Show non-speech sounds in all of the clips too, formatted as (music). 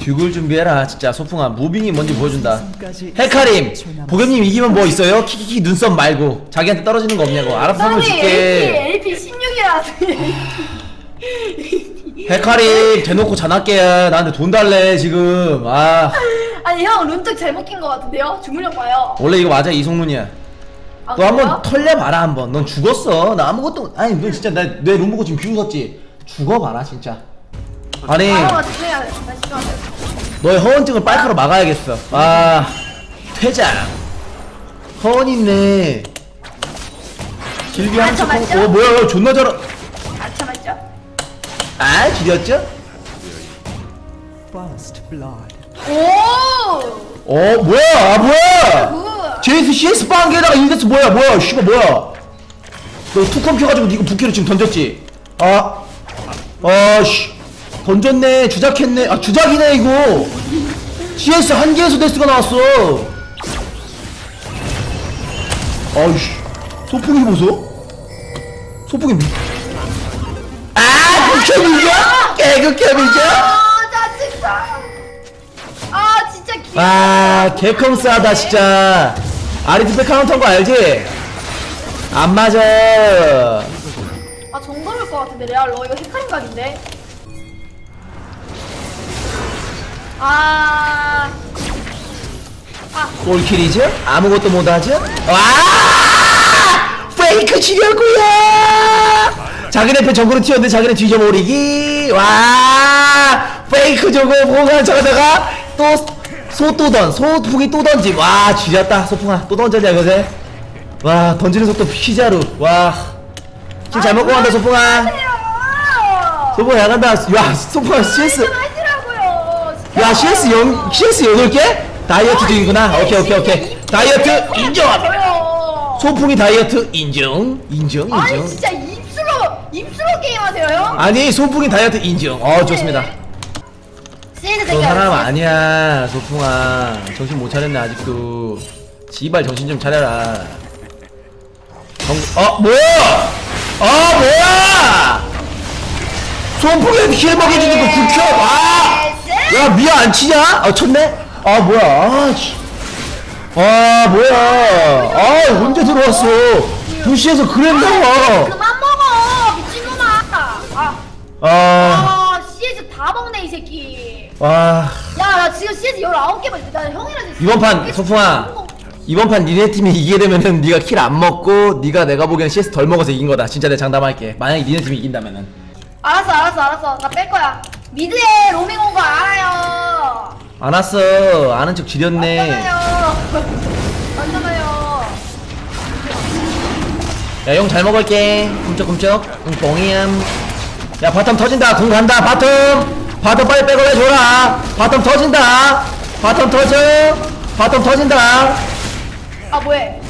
듀글 준비해라. 진짜 소풍아 무빙이 뭔지 보여준다. 헤카림 보겸님 이기면 뭐 있어요? 키키키 눈썹 말고. 자기한테 떨어지는 거 없냐고. 알아서 선물 형이 줄게. LP LP 16이라. 헤카림 대놓고 전화할게. 나한테 돈 달래 지금. 아. 아니 형 룬특 잘못 낀 거 같은데요? 주문력 봐요. 원래 이거 맞아 이송문이야. 아, 너 한번? 털려봐라 한번. 넌 죽었어. 나 아무것도 아니 너 진짜 나내 룸 보고 지금 비웃었지. 죽어봐라 진짜 아니. 나. 너의 허언증을 빨카로 막아야겠어 아 퇴장 허언 있네 길비 아, 한척 맞죠? 어 뭐야 야, 존나 잘하 아, 참 맞죠? 아 길이었죠? First blood. 오! 어 뭐야 아 뭐야 굿! 제이스 CS 빵개다가 인데스 뭐야 뭐야 씨발 뭐야 너 투컴 켜가지고 이거 부캐로 지금 던졌지 아 아씨 던졌네 주작했네 아 주작이네 이거 CS 한 개에서 데스가 나왔어 아이씨 소풍이 보소 소풍이 미... 아 극혐이죠 개극혐이죠 아, 짜증나. 아, 진짜 귀. 아 개컴스하다 진짜 아리트페 카운터인 거 알지? 안 맞아 아, 정답일 것 같은데 레알로 이거 헷갈림각인데. 아. 아, 골킬이죠? 아무것도 못하죠? 와 페이크 치려고요! 자기네 편 정글로 튀었는데 자기네 뒤져버리기. 와! 페이크 저거 보고 저거다가 또 소 또 던 소풍이 또 던짐. 와 지렸다. 소풍아 또 던졌냐 요새? 와 던지는 속도 피자루. 와킬잘 먹고 간다 소풍아. 소풍아 야간다. 야 소풍아 CS. 야 CS 영 CS 8개? 다이어트 중이구나. 오케이 오케이 오케이. 다이어트 저요. 소풍이 다이어트 인정. 인정 아니 인정. 진짜 입술로 입술로 게임하세요? 형? 아니 소풍이 다이어트 인정. 어 좋습니다. 너 사람 아니야 소풍아. 정신 못 차렸네 아직도. 지발 정신 좀 차려라. 정... 어 뭐야? 어 뭐야? 소풍이 힐 먹여주는 거 불켜. 와 야 미아 안 치냐? 아 쳤네? 아 뭐야? 아 씨. 아 뭐야? 아 언제 들어왔어? 2시에서 그랬 나와 그만 먹어 미친놈아. 아, 아아 CS 다 먹네 이 새끼. 와. 야나 지금 CS 19개만 나 형이랑 지금 이번 판 소풍아. 먹- 이번 판 니네 팀이 이기게 되면은 네가 킬 안 먹고 네가 내가 보기엔 CS 덜 먹어서 이긴 거다. 진짜 내가 장담할게. 만약에 니네 팀이 이긴다면은. 알았어 알았어 알았어. 나 뺄 거야 미드에 로밍 온 거 알아요. 안 왔어. 아는 척 지렸네. 맞잖아요. (laughs) 맞잖아요. 야 용 잘 먹을게. 끔쩍끔쩍 응 뽕이암 야 바텀 터진다. 공 간다. 바텀. 바텀 빨리 백업 해 줘라. 바텀 터진다. 바텀 터져. 바텀 터진다. 아 뭐해?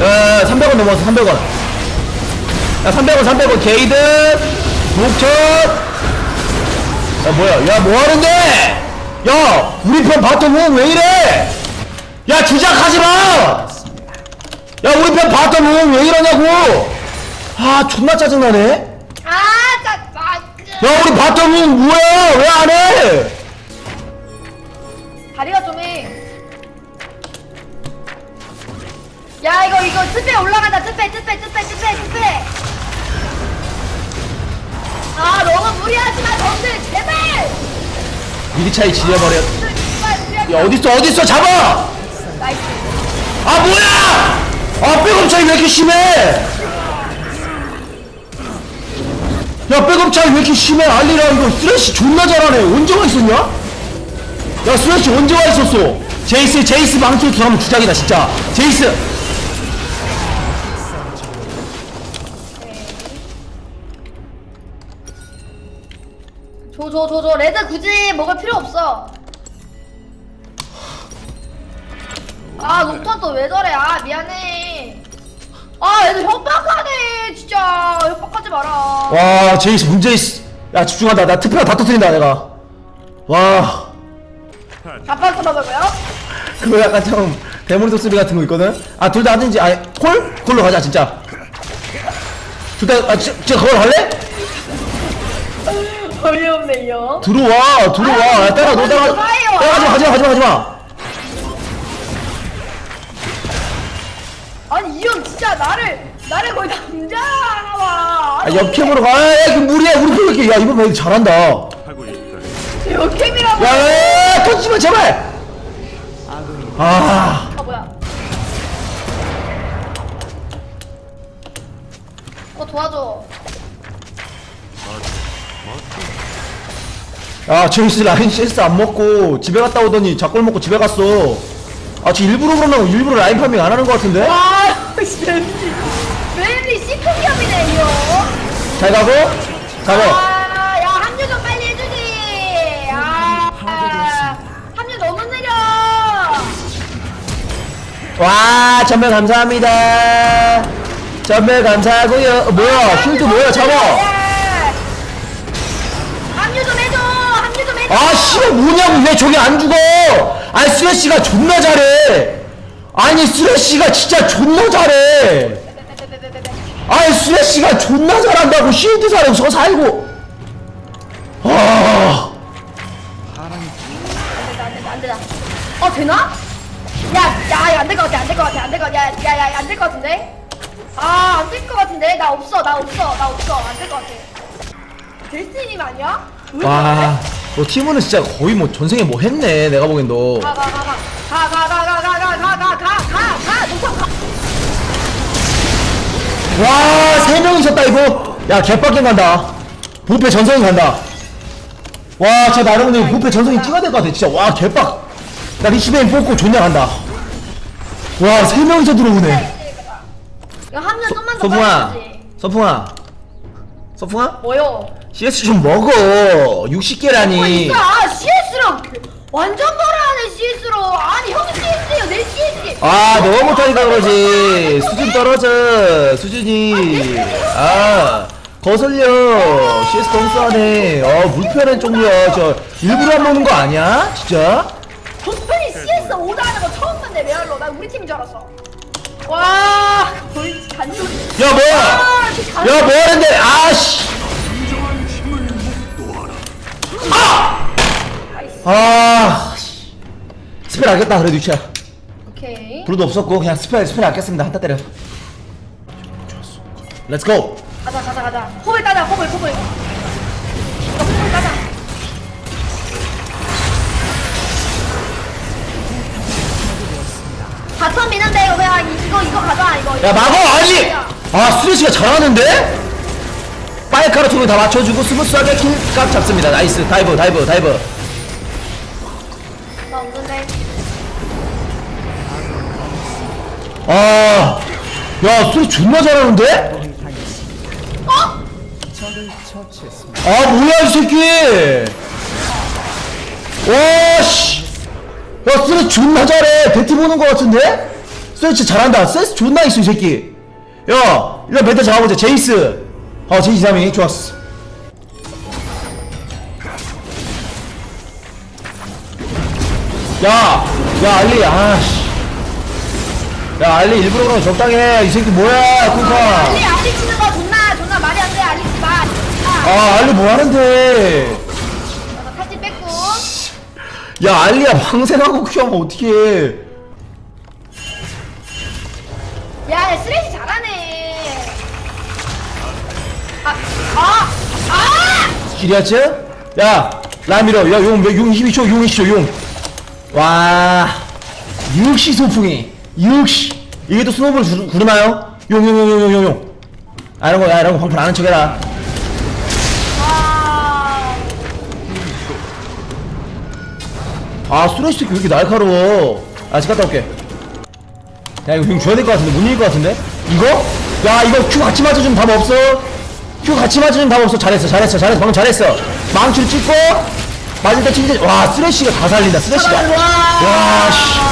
야 300원 넘었어. 300원. 야 300원 300원. 게이드. 목천 야 뭐야? 야 뭐하는데? 야 우리 편 바텀은 왜 이래? 야 주작하지마! 야 우리 편 바텀은 왜 이러냐고! 아 존나 짜증나네. 아짜 아, 야 우리 바텀은 뭐야? 왜 안해? 다리가 좀 해. 야 이거 이거 트페 올라간다. 트페 트페 트페 트페 트페 미리 차이 지려버려. 야 어딨어 어딨어 잡아! 아 뭐야! 아 백업 차이 왜 이렇게 심해? 야 백업 차이 왜 이렇게 심해? 알리라 이거 쓰레쉬 존나 잘하네. 언제 와 있었냐? 야 쓰레쉬 언제 와 있었어? 제이스 제이스 망치로 하면 주작이다 진짜. 제이스 줘 줘 줘 줘. 레드 굳이 먹을 필요 없어. 아 녹턴 또 왜 저래? 아 미안해. 아 애들 협박하네 진짜. 협박하지 마라. 와 제이스 문제 있어 야 집중한다. 나 특패가 다 터뜨린다 내가. 와. 자판 써먹을까요? 그거 약간 좀 대머리 독수리 같은 거 있거든? 아 둘 다 하든지 아니 콜? 콜로 가자 진짜. 둘다아 진짜 그걸 할래? 어이없네요. 들어와 들어와 아유, 야, 따라 너 따라 들어와요. 따라가지마 가지마 가지마 가지마 아니 이 형 진짜 나를 나를 거의 남자나 봐. 아, 옆캠으로 가야 그 무리야 우리 편 이렇게 야 이번 편 잘한다 하고 있다. 역캠이라고. 야야야 터지마 제발 아 아 뭐야? 어 도와줘. 야, 제이스 라인 CS 안 먹고 집에 갔다 오더니 작골 먹고 집에 갔어. 아, 저 일부러 그러면 일부러 라인 파밍 안 하는 것 같은데? 와, 씨, 왠지 시크기업이네 이거. 잘 가고, 가고. 아, 야 합류 좀 빨리 해주지. 아, 아, 합류 너무 느려. 와, 전멸 감사합니다. 전멸 감사하고요. 어, 뭐야, 쉴드 뭐야, 잡아. 아, 씨발 뭐냐고, 왜 저기 안 죽어? 아니, 쓰레쉬가 존나 잘해. 아니, 쓰레쉬가 진짜 존나 잘해. 아니, 쓰레쉬가 존나 잘한다고, 쉴드 사람 서 살고. 아. 안 된다, 안 된다. 어 되나? 야, 야, 안 될 것 같아, 안 될 것 같아, 안 될 것 같아, 야, 야, 야, 안 될 것 같은데? 아, 안 될 것 같은데? 나 없어, 나 없어, 나 없어, 안 될 것 같아. 데스티님 아니야? 왜 와, 너 팀원은 진짜 거의 뭐 전생에 뭐 했네. 내가 보기엔 너. 가, 가, 가, 가, 가, 가, 가, 가, 가, 가, 가, 가, 가, 가, 녹턴 가. 와, 세명 있었다 이거. 야, 개빡갱 간다. 부패 전성이 간다. 와, 저 나름은 부패 전성이 찍어야 될 것 같아. 진짜 와, 개빡. 나 리시베인 뽑고 존나 간다. 와, 세 명이서 들어오네. 이거 합류 좀만 더 서풍아, 빨리 서풍아, 서풍아. 뭐요? CS 좀 먹어. 뭐 60개라니. 있어? 아, CS로 완전 거라하네 CS로. 아니 형이 CS예요, 내 CS. 아, 너무 못하니까 그러지. 수준 떨어져. 수준이. 아, 거슬려. CS 동수하네. 어, 불편한 종류야. 저, 일부러 안 먹는 거 아니야? 진짜? 도편이 CS 오다 하는 거 처음 봤네 레알로. 나 우리 팀인 줄 알았어. 와, 거의 간소리. 야, 뭐야? 아, 야, 뭐 하는데? 아씨. 아, 씨. 스펠 아꼈다. 그래도 유치야. 오케이. 블루도 없었고, 그냥 스펠, 스펠 아꼈습니다. 한타 때려. 렛츠 고! 가자, 가자, 가자. 호흡 따자. 어, 호흡 따자. 바텀 미는데 이거 그냥 이거 이거 가자 이거. 야, 막어! 아니! 아, 수레씨가 잘하는데? 파이카로 tum을 다 맞춰주고 스무스하게 킬각 잡습니다. 나이스. 다이브, 다이브, 다이브. 아, 야, 수레 존나 잘하는데? 어? 아, 뭐야, 이 새끼! 와, 씨! 야, 수레 존나 잘해! 배티 보는 거 같은데? 수레 진짜 잘한다. 센스 존나 있어, 이 새끼. 야, 일단 멘트 잡아보자. 제이스. 어, 제이스 3위. 좋았어. 야, 야, 알리, 아씨. 야, 알리 일부러 그러면 적당해. 이 새끼 뭐야, 쿠파. 알리 알리 치는 거 존나 존나 말이 안 돼. 알리 치 마. 아, 아, 알리 뭐 하는데? 나 탈진 뺐고. 야, 알리야, 방생하고 키우면 어떡해. 야, 쓰레기 잘하네. 아, 아, 아! 기리아츠? 야, 라미러. 야, 용, 용 22초, 용 20초, 용. 와, 6시 소풍이. 6시. 이게 또 스노우볼 구- 구르나요? 용, 용, 용, 용, 용, 용, 용. 아, 이런 거, 야, 이런 거 방풀 아는 척 해라. 아, 아, 수레시 새끼 왜 이렇게 날카로워. 아, 집 갔다 올게. 야, 이거 용 줘야 될 것 같은데, 못 이길 것 같은데? 이거? 야, 이거 큐 같이 맞아주면 답 없어? 큐 같이 맞아주면 답 없어. 잘했어, 잘했어, 잘했어. 방금 잘했어. 망치를 찍고, 맞을 때 칭찬. 와, 쓰레쉬가 다 살린다, 쓰레쉬가. 와, 와, 씨.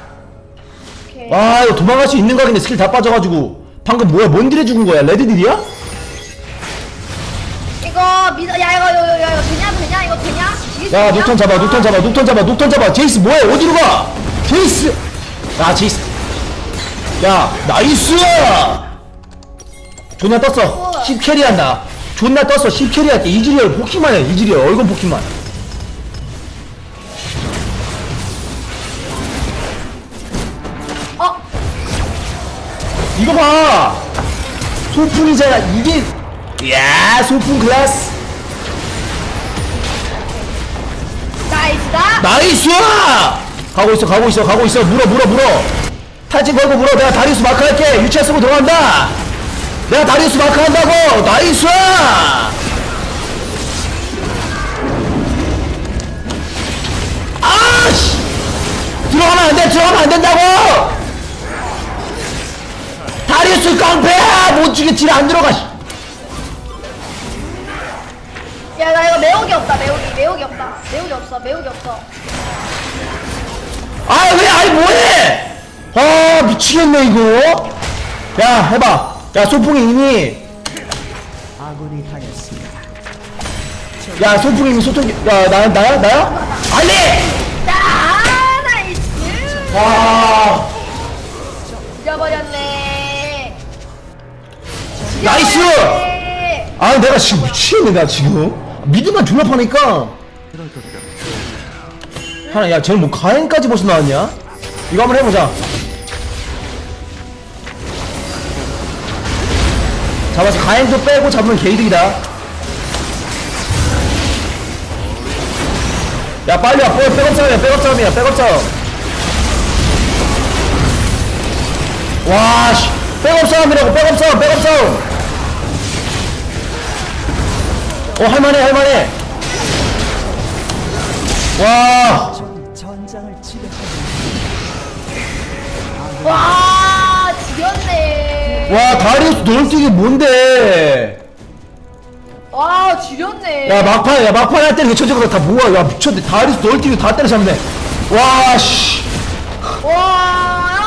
와 이거 도망갈 수 있는 각인데 스킬 다 빠져가지고. 방금 뭐야? 뭔 딜에 죽은 거야? 레드 딜이야? 이거 믿어. 야 이거 이거 이거 이거 되냐? 되냐? 이거 되냐? 이게 야 되냐? 녹턴 잡아 녹턴 잡아 녹턴 잡아 녹턴 잡아. 제이스 뭐야 어디로 가? 제이스! 야 제이스. 야 나이스! 존나 떴어. 10 캐리한다. 존나 떴어. 10 캐리할게. 이즈리얼 포키만 해 이즈리얼. 얼굴 포키만 이거 봐. 소풍이잖아 이게. 야 소풍 클래스. 나이스다. 나이스 가고 있어 가고 있어 가고 있어. 물어 물어 물어. 탈진 걸고 물어. 내가 다리우스 마크 할게. 유치아 쓰고 들어간다. 내가 다리우스 마크 한다고. 나이스 아씨! 들어가면 안 돼 들어가면 안 된다고 다리우스 깡패야 못 죽여 딜안 들어가 씨. 야 나 이거 매혹이 없다 매혹이. 매혹이 없다. 매혹이 없어 매혹이 없어. 아 왜 아이 뭐해? 아 미치겠네 이거. 야 해봐. 야 소풍이 이미. 야 소풍이 이미 소통 야 나, 나야 나야? 알리! 자 나이스. 와. 잊어버렸네. 나이스! 잊어버렸네. 아 내가 지금 미치겠네 나 지금. 미드만 졸라 파니까. 하나 야 쟤는 뭐 가행까지 벌써 나왔냐? 이거 한번 해보자. 잡아서 가행도 빼고 잡으면 개이득이다. 야 빨리 와. 백- 백업 싸움이야 백업 싸움이야 백업 싸움. 와씨. 백업 싸움이라고 백업 싸움 백업 싸움 어 할만해 할만해. 와. 와 지렸네. 와 다리우스 널뛰기 뭔데? 와 지렸네. 야 막판 야 막판 할 때는 저저거 다 뭐야 야 미쳤네. 다리우스 널뛰기 다 때려잡네. 와씨. 와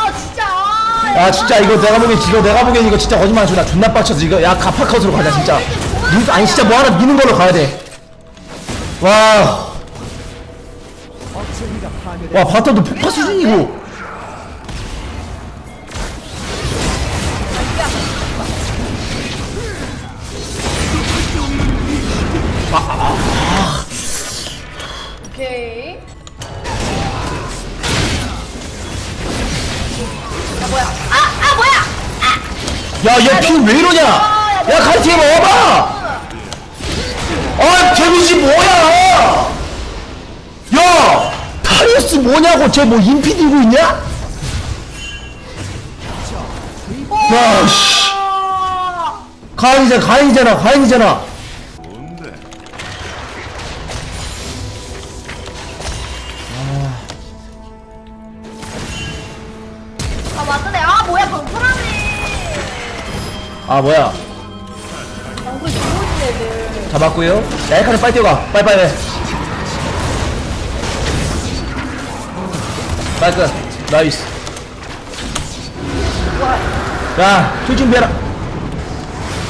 야, 진짜. 야 진짜 이거 내가 보기엔 이거 내가 보기엔 이거 진짜 거짓말 하지 나 존나 빡쳐서 이거. 야 가파컷으로 가자 진짜 누, 아니 진짜 뭐 하나 미는 걸로 가야 돼 와 와 바텀도 폭파 수준이고 오케이. 야 뭐야? 아, 아 뭐야? 야 얘 핑왜 이러냐 야 칼팀 와봐 아 데미지 뭐야 야 다리우스 뭐냐고 쟤 뭐 인피 들고 있냐 야씨 아, 가인이잖아 가인이잖아 가인이잖아 뭔데? 아 맞네. 아 뭐야 방풀하네. 아. 잡았고요. 야 에카는 빨리 뛰어가. 빨리 빨리 빨리. 끝. 나이스. 야툴 준비해라.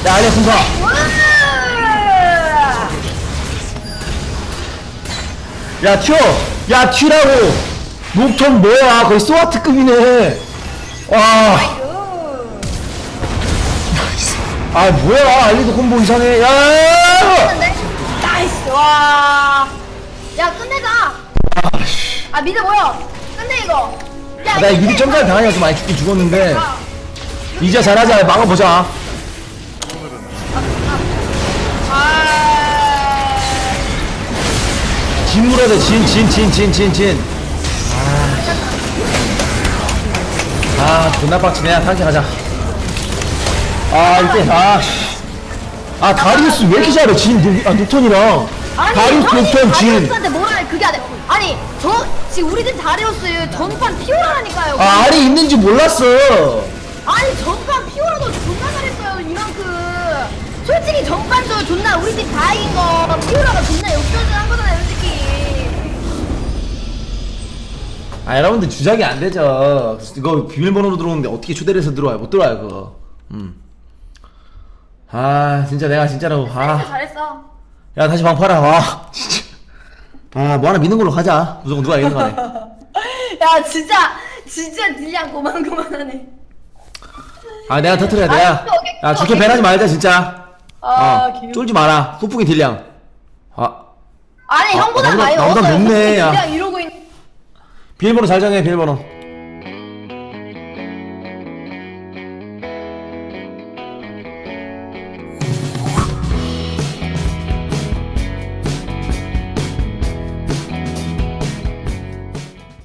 야 아니야 순서 와! 야 튀어. 야 튀라고. 녹턴 뭐야? 거의 스와트급이네. 와. 아 뭐야? 알리도 콤보 이상해. 야 끝났네. 나이스. 와. 야 끝내자. 아 미드 뭐야? 끝내 이거. 야, 아, 나 점살 이거. 당하냐 좀 많이 죽긴 죽었는데 아, 이제 잘하자 막아보자 아. 진 물어야 돼진 진진진 진진 아, 아 존나 빡치네 다시 가자 아 이때 아씨 아 다리우스 왜 이렇게 잘해? 진 녹- 아, 녹턴이랑. 아니 다리우스 형이 진. 다리우스한테 뭐라 해? 그게 아니 아니 저 지금 우리 집 다리우스 전판 피오라라니까요. 아 알이 있는지 몰랐어. 아니 전판 피오라도 존나 잘했어요 이만큼. 솔직히 전판도 존나 우리 집 다 이긴 거 피오라가 존나 역전을 한 거잖아요 솔직히. 아 여러분들 주작이 안 되죠. 이거 비밀번호로 들어오는데 어떻게 초대를 해서 들어와요? 못 들어와요 그거. 음 아 진짜 내가 진짜로 잘했어 아야 잘했어. 다시 방 팔아 와. 진짜. 아뭐 하나 믿는 걸로 가자. 무조건 누가 이기는 거네. (laughs) 야 진짜 진짜 딜량 고만고만하네. 아 내가 터트려야 돼. 아, 야, 오케이, 오케이. 야 죽게 배나지 말자 진짜. 아어 쫄지 마라. 소풍이 딜량. 아. 아니 아, 형보다 나보다- 많이 나보다 먹었어요. 높네, 야. 딜량 이러고 있는 비밀번호 잘 정해 비밀번호